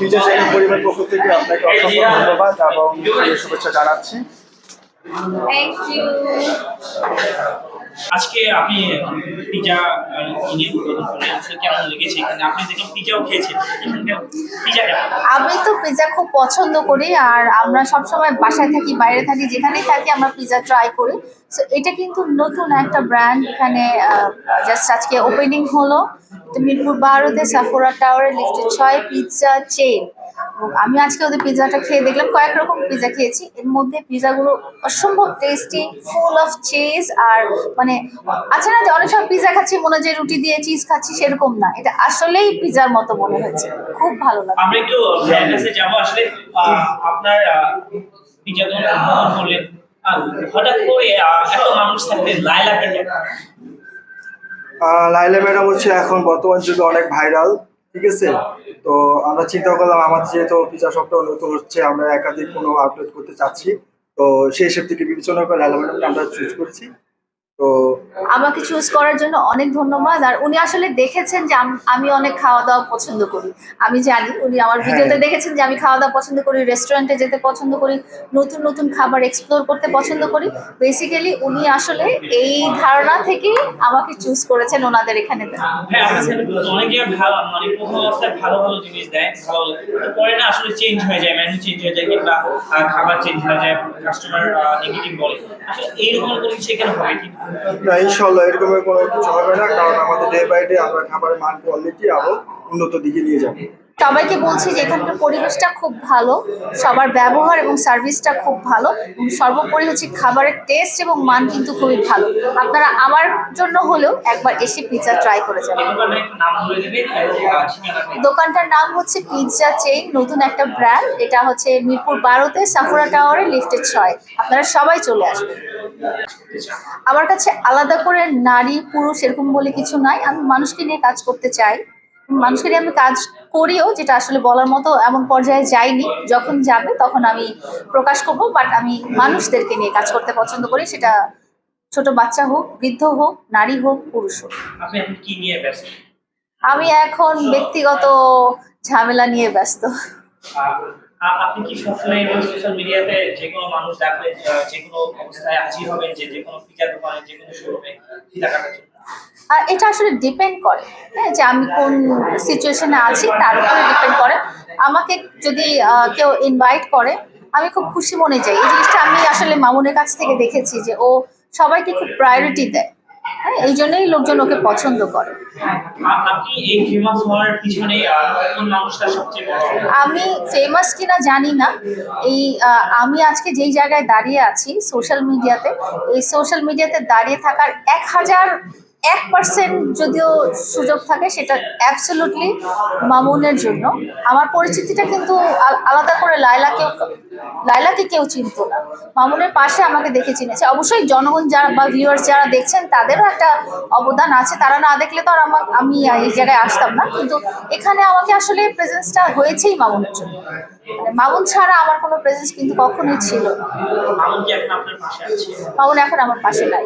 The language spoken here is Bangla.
পিজা চ্যানেল পরিবার পক্ষ থেকে আপনাকে অসংখ্য ধন্যবাদ এবং শুভেচ্ছা জানাচ্ছি। আজকে আপনি পিজা উদ্বোধন কেমন লেগেছে এখানে? আপনি দেখলাম পিজাও খেয়েছেন। পিজা আমি তো পিৎজা খুব পছন্দ করি আর আমরা সবসময় বাসায় থাকি বাইরে থাকি যেখানেই থাকি আমরা পিৎজা ট্রাই করি। সো এটা কিন্তু নতুন একটা ব্র্যান্ড এখানে জাস্ট আজকে ওপেনিং হলো। তো মিরপুর বারোতে সাফোরা টাওয়ারে লিফটেড ছয় পিৎজা চেন আমি আজকে ওদের পিৎজাটা খেয়ে দেখলাম কয়েক রকম পিৎজা খেয়েছি। এর মধ্যে পিৎজাগুলো অসম্ভব টেস্টি ফুল অফ চিজ আর মানে আছে না যে অনেক সময় পিৎজা খাচ্ছি মনে হয় যে রুটি দিয়ে চিজ খাচ্ছি সেরকম না। এটা আসলেই পিৎজার মতো মনে হয়েছে। খুব ভালো লাগে আমরা একটু যাব আসলে। আপনার যখন উদ্বোধন হঠাৎ করে এত মানুষ থাকতে? আহ, লাইলা ম্যাডাম হচ্ছে এখন বর্তমান যুগে অনেক ভাইরাল, ঠিক আছে? তো আমরা চিন্তা করলাম, আমাদের যেহেতু ফিচার সবটা নতুন হচ্ছে, আমরা একাধিক কোনো আপডেট করতে চাচ্ছি। তো সেই হিসেব থেকে বিবেচনা করে লাইলা ম্যাডামকে আমরা চুজ করেছি। তো আমাকে চুজ করার জন্য অনেক ধন্যবাদ। আর উনি আসলে দেখেছেন যে আমি অনেক খাওয়া দাওয়া পছন্দ করি। আমি জানি উনি আমার ভিডিওতে দেখেছেন যে আমি খাওয়া দাওয়া পছন্দ করি রেস্টুরেন্টে যেতে পছন্দ করি নতুন নতুন খাবার এক্সপ্লোর করতে পছন্দ করি। বেসিক্যালি উনি আসলে এই ধারণা থেকেই আমাকে চুজ করেছেন ওনাদের এখানে। হ্যাঁ আমার অনেকে ভালো মানে ভালো ভালো জিনিস দেয় ভালো কিন্তু পরে না আসলে চেঞ্জ হয়ে যায় মেনু চেঞ্জ হয়ে যায় কিংবা খাবার চেঞ্জ হয়ে যায় কাস্টমার নেগেটিভ বলে। আসলে এইরকম কোনো কিছু এখানে হবে কি না ইনশাল্লাহ এরকমের কোনো কিছু হবে না, কারণ আমাদের ডে বাই ডে আমরা খাবারের মান কোয়ালিটি আরও উন্নত দিকে নিয়ে যাব। সবাইকে বলছি যে এখানকার পরিবেশটা খুব ভালো, সবার ব্যবহার এবং সার্ভিসটা খুব ভালো, এবং সর্বোপরি হচ্ছে খাবারের টেস্ট এবং মান কিন্তু খুবই ভালো। আপনারা আমার জন্য হলেও একবার এসে পিৎজা ট্রাই করে যাবেন। দোকানটার নাম হচ্ছে পিৎজা চেইন নতুন একটা ব্র্যান্ড এটা হচ্ছে মিরপুর বারোতে সাফোরা টাওয়ারে লিফটেড ছয়। আপনারা সবাই চলে আসবেন। আমার কাছে আলাদা করে নারী, পুরুষ এরকম বলে কিছু নাই। আমি মানুষকে নিয়ে কাজ করতে চাই। মানুষকে নিয়ে আমি কাজ করিও যেটা আসলে বলার মতো এমন পর্যায়ে যাইনি। যখন যাবে তখন আমি প্রকাশ করব বাট আমি মানুষদেরকে নিয়ে কাজ করতে পছন্দ করি। সেটা ছোট বাচ্চা হোক বৃদ্ধ হোক নারী হোক পুরুষ হোক। আমি এখন ব্যক্তিগত ঝামেলা নিয়ে ব্যস্ত। আপনি কি সবসময় সোশ্যাল মিডিয়াতে যে কোনো মানুষ দেখলে যে কোনো অবস্থায় হাজির হবেন যে যে কোনো পিজার দোকানে যে কোনো শোরুমে ফিতা কাটার জন্য? আর এটা আসলে ডিপেন্ড করে হ্যাঁ যে আমি কোন সিচুয়েশনে আছি তার উপরে ডিপেন্ড করে। আমাকে যদি কেউ ইনভাইট করে আমি খুব খুশি মনে যাই। এই জিনিসটা আমি আসলে মামুনের কাছ থেকে দেখেছি যে ও সবাইকে খুব প্রায়োরিটি দেয় হ্যাঁ এই জন্যই লোকজন ওকে পছন্দ করে। আমি ফেমাস কিনা জানি না। এই আমি আজকে যেই জায়গায় দাঁড়িয়ে আছি সোশ্যাল মিডিয়াতে এই সোশ্যাল মিডিয়াতে দাঁড়িয়ে থাকার এক হাজার এক পার্সেন্ট যদিও সুযোগ থাকে সেটা অ্যাবসলুটলি মামুনের জন্য। আমার পরিচিতিটা কিন্তু আল- আলাদা করে লায়লাকেও লায়লাকে কেউ চিনত না। মামুনের পাশে আমাকে দেখে চিনেছে। অবশ্যই জনগণ যারা বা ভিউয়ার্স যারা দেখছেন তাদেরও একটা অবদান আছে। তারা না দেখলে তো আর আমার আমি এই জায়গায় আসতাম না। কিন্তু এখানে আমাকে আসলে প্রেজেন্সটা হয়েছেই মামুনের জন্য। মানে মামুন ছাড়া আমার কোনো প্রেজেন্স কিন্তু কখনোই ছিল না। মামুন এখন আমার পাশে নাই।